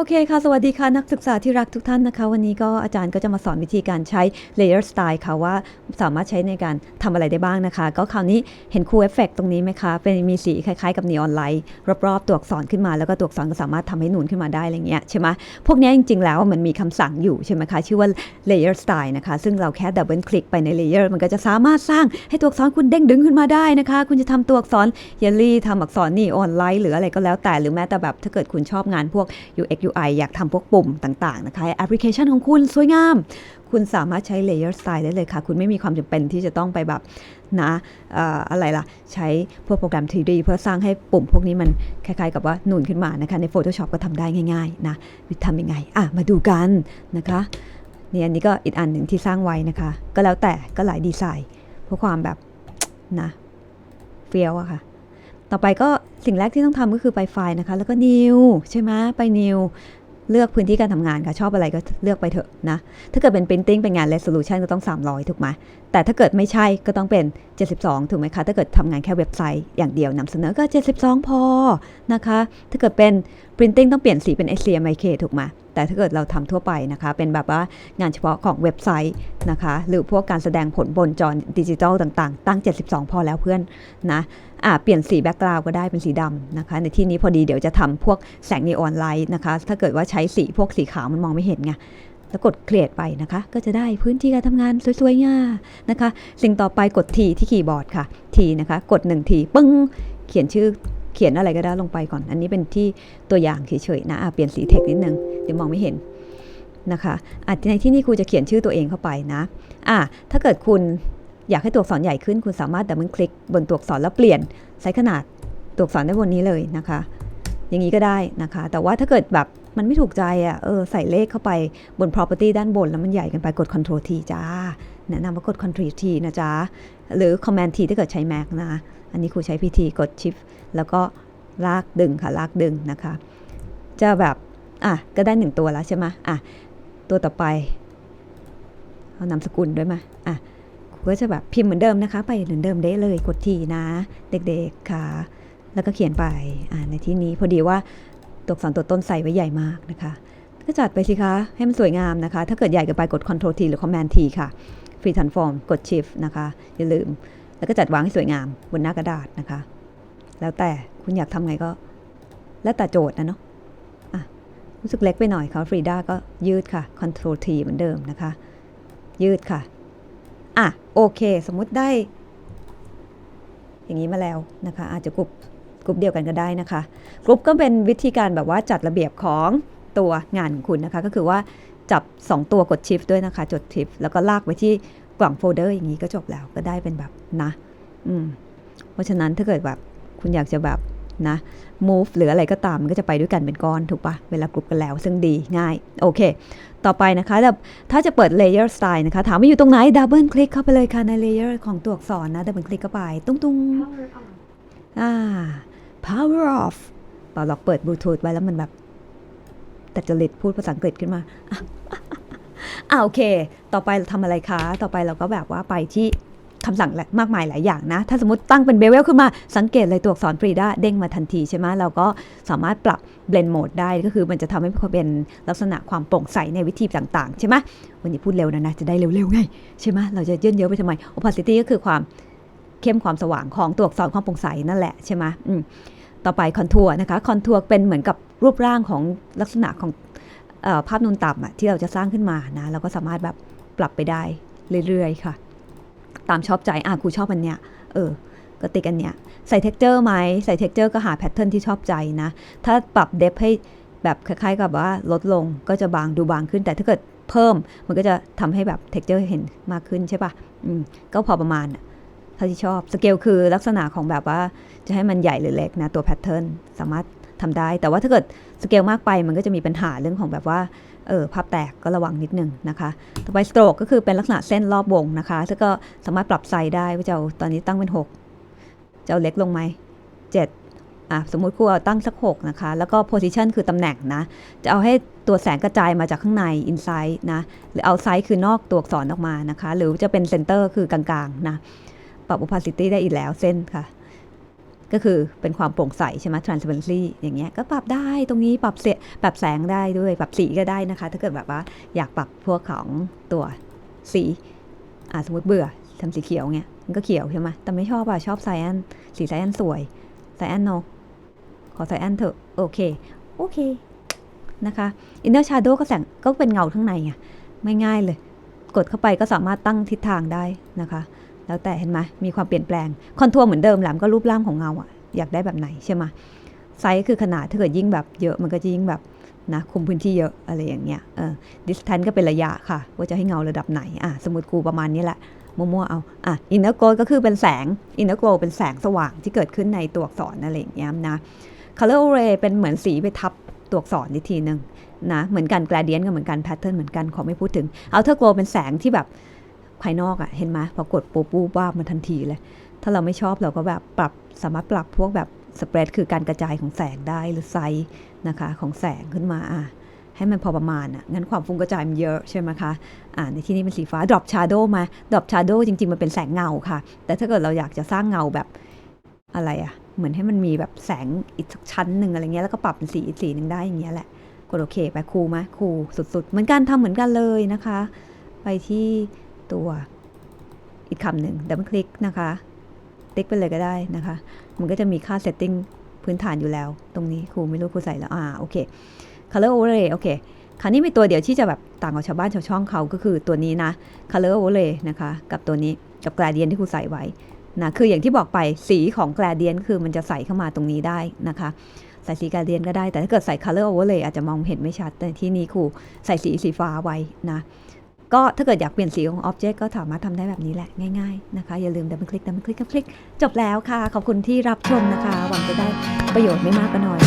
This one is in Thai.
โอเคค่ะ สวัสดีค่ะ นักศึกษาที่รักทุกท่านนะคะ วันนี้ก็อาจารย์ก็จะมาสอนวิธีการใช้ Layer Style ค่ะว่าสามารถใช้ในการทำอะไรได้บ้างนะคะ ก็คราวนี้เห็น Cool Effect ตรงนี้ไหมคะ เป็นมีสีคล้ายๆกับ Neon Light รอบๆ ตัวอักษรขึ้นมาแล้วก็ตัวอักษรก็สามารถทำให้นูนขึ้นมาได้อะไรเงี้ยใช่ไหมพวกนี้จริงๆ แล้วมันมีคำสั่งอยู่ใช่ไหมคะ ชื่อว่า Layer Style นะคะ ซึ่งเราแค่ดับเบิลคลิกไปใน Layer มันก็จะสามารถสร้างให้ตัวอักษรคุณเด้งดึงขึ้นมาได้นะคะ คุณจะทำตัวอักษรเยลลี่ทำอักษรนี่ออนไลน์หรืออะไรก็แล้วแต่หรือแม้แต่แบบถ้าเกิดคุณชอบงานพวก UX UI อยากทำพวกปุ่มต่างๆนะคะแอปพลิเคชันของคุณสวยงาม คุณสามารถใช้ Layer Style ได้เลยค่ะ คุณไม่มีความจำเป็นที่จะต้องไปแบบนะออะไรล่ะ ใช้พวกโปรแกรม 3D เพื่อสร้างให้ปุ่มพวกนี้มันคล้ายๆ กับว่านูนขึ้นมานะคะ ใน Photoshop ก็ทำได้ง่ายๆนะทำยังไงอะมาดูกันนะคะเนี่ยอันนี้ก็อีกอันหนึ่งที่สร้างไว้นะคะ ก็แล้วแต่ก็หลายดีไซน์เพื่อความแบบนะเฟี้ยวอะค่ะ ต่อไปก็สิ่งแรกที่ต้องทำก็คือไปไฟล์นะคะ แล้วก็นิวใช่ไหมไปนิวเลือกพื้นที่การทำงานค่ะ ชอบอะไรก็เลือกไปเถอะนะ ถ้าเกิดเป็น printing เป็นงาน resolution ก็ต้อง 300 ถูกไหมแต่ถ้าเกิดไม่ใช่ก็ต้องเป็น 72 ถูกไหมคะ ถ้าเกิดทำงานแค่เว็บไซต์อย่างเดียวนำเสนอก็ 72 พอนะคะ ถ้าเกิดเป็น printing ต้องเปลี่ยนสีเป็น HTML ถูกไหมแต่ถ้าเกิดเราทำทั่วไปนะคะ เป็นแบบว่างานเฉพาะของเว็บไซต์นะคะ หรือพวกการแสดงผลบนจอดิจิทัลต่างๆ ตั้ง 72 พอแล้วเพื่อนนะอ่าเปลี่ยนสีแบ็กกราวก็ได้เป็นสีดำนะคะ ในที่นี้พอดีเดี๋ยวจะทำพวกแสงนีออนไลท์นะคะ ถ้าเกิดว่าใช้สีพวกสีขาวมันมองไม่เห็นไงแล้วกดเครียดไปนะคะ ก็จะได้พื้นที่การทำงานสวยๆง่านะคะ สิ่งต่อไปกดทีที่คีย์บอร์ดค่ะทีนะคะ กด1ทีปึ้งเขียนชื่อ ขียนอะไรก็ได้ลงไปก่อน อันนี้เป็นที่ตัวอย่างเฉยๆนะอะเปลี่ยนสีเทคนิดนึงเดี๋ยวมองไม่เห็นนะคะอะในที่นี้ครูจะเขียนชื่อตัวเองเข้าไปนะอะถ้าเกิดคุณอยากให้ตัวอักษรใหญ่ขึ้น คุณสามารถดับเบิลคลิกบนตัวอักษรแล้วเปลี่ยนไซส์ขนาดตัวอักษรได้บนนี้เลยนะคะ อย่างนี้ก็ได้นะคะ แต่ว่าถ้าเกิดแบบมันไม่ถูกใจอะเออใส่เลขเข้าไปบน property ด้านบนแล้วมันใหญ่เกันไปกด control T จ้า แนะนำว่ากด ctrl T นะจ๊ะ หรือ command T ถ้าเกิดใช้ Mac นะอันนี้ครูใช้ PT กด shift แล้วก็ลากดึงค่ะ ลากดึงนะคะ จะแบบ อะ ก็ได้หนึ่งตัวแล้วใช่ไหมอะ ตัวต่อไป เอานามสกุลด้วยมาอะครูก็จะแบบพิมพ์เหมือนเดิมนะคะ ไปเหมือนเดิมได้เลย กดทีนะ เด็กๆค่ะ แล้วก็เขียนไป อ่าในที่นี้พอดีว่าตัวอักษรตัวต้นใส่ไว้ใหญ่มากนะคะก็จัดไปสิคะ ให้มันสวยงามนะคะ ถ้าเกิดใหญ่เกินไปกด Ctrl T หรือ Command T ค่ะ Free Transform กด Shift นะคะ อย่าลืม แล้วก็จัดวางให้สวยงามบนหน้ากระดาษนะคะ แล้วแต่คุณอยากทำไงก็ แล้วแต่โจทย์นะเนาะอะรู้สึกเล็กไปหน่อยเขาฟรีด้าก็ยืดค่ะ Ctrl T เหมือนเดิมนะคะ ยืดค่ะ อะ โอเค สมมุติได้ อย่างนี้มาแล้วนะคะ อาจจะกลุ่มกลุ่มเดียวกันก็ได้นะคะกรุ๊ปก็เป็นวิธีการแบบว่าจัดระเบียบของ ตัวงานของคุณนะคะ ก็คือว่าจับ 2 ตัวกด Shift ด้วยนะคะ จด Shift แล้วก็ลากไปที่กล่องโฟลเดอร์อย่างนี้ก็จบแล้วก็ได้เป็นแบบนะอืมเพราะฉะนั้นถ้าเกิดแบบคุณอยากจะแบบนะ move หรืออะไรก็ตามมันก็จะไปด้วยกันเป็นก้อนถูกปะเวลากรุ๊ปกันแล้ว ซึ่งดีง่าย โอเค ต่อไปนะคะแบบถ้าจะเปิด layer style นะคะ ถามว่าอยู่ตรงไหน double click เข้าไปเลยค่ะใน layer ของตัวอักษรนะ double click เข้าไป ตุ้งตุ้ง Power on. อ่า power off เปล่าหรอกเปิดบลูทูธไว้แล้วมันแบบ แต่จริตพูดภาษาอังกฤษขึ้นมาอ่าโอเค ต่อไปเราทำอะไรคะ ต่อไปเราก็แบบว่าไปที่คำสั่งแหละมากมายหลายอย่างนะ ถ้าสมมติตั้งเป็นเบเวลขึ้นมา สังเกตเลยตัวอักษรฟรีด้าเด้งมาทันทีใช่ไหมเราก็สามารถปรับ blend mode ได้ก็คือมันจะทำให้เป็นลักษณะความโปร่งใสในวิธีต่างๆ ใช่ไหมวันนี้พูดเร็วนะนะ จะได้เร็วๆไงใช่ไหมเราจะเยื่นเยอะไปทำไม opacity ก็คือความเข้มความสว่างของตัวอักษรความโปร่งใสนั่นแหละใช่ไหมอืม ต่อไปคอนทัวร์นะคะคอนทัวร์เป็นเหมือนกับรูปร่างของลักษณะของอภาพนูนต่ำที่เราจะสร้างขึ้นมานะเราก็สามารถแบบปรับไปได้เรื่อยๆค่ะ ตามชอบใจอะครูชอบอันเนี้ยเออก็ติกอันเนี้ยใส่เท็กเจอร์ไหมใส่เท็กเจอร์ก็หาแพทเทิร์นที่ชอบใจนะ ถ้าปรับเดฟให้แบบคล้ายๆกับว่าลดลงก็จะบางดูบางขึ้นแต่ถ้าเกิดเพิ่มมันก็จะทำให้แบบเท็กเจอร์เห็นมากขึ้นใช่ปะอืมก็พอประมาณ ท่าที่ชอบสเกลคือลักษณะของแบบว่าจะให้มันใหญ่หรือเล็กนะตัวแพทเทิร์นสามารถทำได้ แต่ว่าถ้าเกิดสเกลมากไปมันก็จะมีปัญหาเรื่องของแบบว่าเออภาพแตกก็ระวังนิดนึงนะคะ ต่อไปสโตรกก็คือเป็นลักษณะเส้นรอบวงนะคะซึ่งก็สามารถปรับไซส์ได้ว่าจะเอาตอนนี้ตั้งเป็น 6 จะเอาเล็กลงไหม7อะสมมุติครูเอาตั้งสัก 6 นะคะ แล้วก็ position คือตำแหน่งนะ จะเอาให้ตัวแสงกระจายมาจากข้างใน inside นะ หรือ outside คือนอกตัวอักษรออกมานะคะ หรือจะเป็น center คือกลางๆนะ ปรับ opacity ได้อีกแล้วเส้นค่ะ ก็คือเป็นความโปร่งใสใช่ไหม transparency อย่างเงี้ยก็ปรับได้ตรงนี้ปรับเสียปรับแสงได้ด้วยปรับสีก็ได้นะคะ ถ้าเกิดแบบว่าอยากปรับพวกของตัวสีอ่าสมมติเบื่อทำสีเขียวเงี้ยมันก็เขียวใช่ไหมแต่ไม่ชอบอะชอบไซแอนสีไซแอนสวยไซแอนโนขอไซแอนเถอะโอเคโอเคนะคะ Inner Shadow ก็แสงก็เป็นเงาข้างในไงไม่ง่ายเลย กดเข้าไปก็สามารถตั้งทิศทางได้นะคะ แล้วแต่เห็นไหมมีความเปลี่ยนแปลง คอนทัวร์เหมือนเดิมแหละมันก็รูปร่างของเงาอะอยากได้แบบไหนใช่ไหมไซส์คือขนาดถ้าเกิดยิ่งแบบเยอะมันก็จะยิ่งแบบนะคุมพื้นที่เยอะอะไรอย่างเงี้ยเออดิสทันก็เป็นระยะค่ะ ว่าจะให้เงาระดับไหนอะสมมติกูประมาณนี้แหละมั่วๆเอาอะอินเนอร์โกลก็คือเป็นแสงอินเนอร์โกลเป็นแสงสว่างที่เกิดขึ้นในตัวอักษรอะไรอย่างเงี้ยนะ color array เป็นเหมือนสีไปทับตัวอักษรอีกทีหนึ่งนะเหมือนกัน gradient ก็เหมือนกัน pattern เหมือนกันขอไม่พูดถึง outer glow เป็นแสงที่แบบ ภายนอกอะ่ะเห็นไหมพอกดปูปูบ้ามันทันทีเลย ถ้าเราไม่ชอบเราก็แบบปรับสามารถปรับพวกแบบ spread คือการกระจายของแสงได้หรือไซส์นะคะของแสงขึ้นมาอะให้มันพอประมาณอะงั้นความฟุ้งกระจายมันเยอะใช่ไหมคะอ่าในที่นี้เป็นสีฟ้า drop shadow มา drop shadow จริง ๆ มันเป็นแสงเงาค่ะ แต่ถ้าเกิดเราอยากจะสร้างเงาแบบอะไรอะเหมือนให้มันมีแบบแสงอีกสักชั้นหนึ่งอะไรเงี้ยแล้วก็ปรับเป็นสีอีกสีหนึ่งได้อย่างเงี้ยแหละกดโอเคไปคูลไหมคูลสุดๆ เหมือนกันทำเหมือนกันเลยนะคะ ไปที่ ตัว อีกคำหนึ่งดับเบิลคลิกนะคะ ติ๊กไปเลยก็ได้นะคะ มันก็จะมีค่าเซตติ้งพื้นฐานอยู่แล้ว ตรงนี้ครูไม่รู้ครูใส่แล้ว อ่า โอเค color overlay โอเคคราวนี้มีตัวเดียวที่จะแบบต่างกับชาวบ้านชาวช่องเขาก็คือตัวนี้นะ color overlay นะคะ กับตัวนี้กับ gradient ที่ครูใส่ไว้นะคืออย่างที่บอกไปสีของ gradient คือมันจะใส่เข้ามาตรงนี้ได้นะคะ ใส่สี gradient ก็ได้แต่ถ้าเกิดใส่ color overlay อาจจะมองเห็นไม่ชัดแต่ที่นี้ครูใส่สีสีฟ้าไว้นะ ก็ถ้าเกิดอยากเปลี่ยนสีของ object ก็สามารถทำได้แบบนี้แหละง่ายๆนะคะอย่าลืมดับเบิลคลิกดับเบิลคลิกดับเบิลคลิกจบแล้วค่ะ ขอบคุณที่รับชมนะคะ หวังจะได้ประโยชน์ไม่มากก็น้อย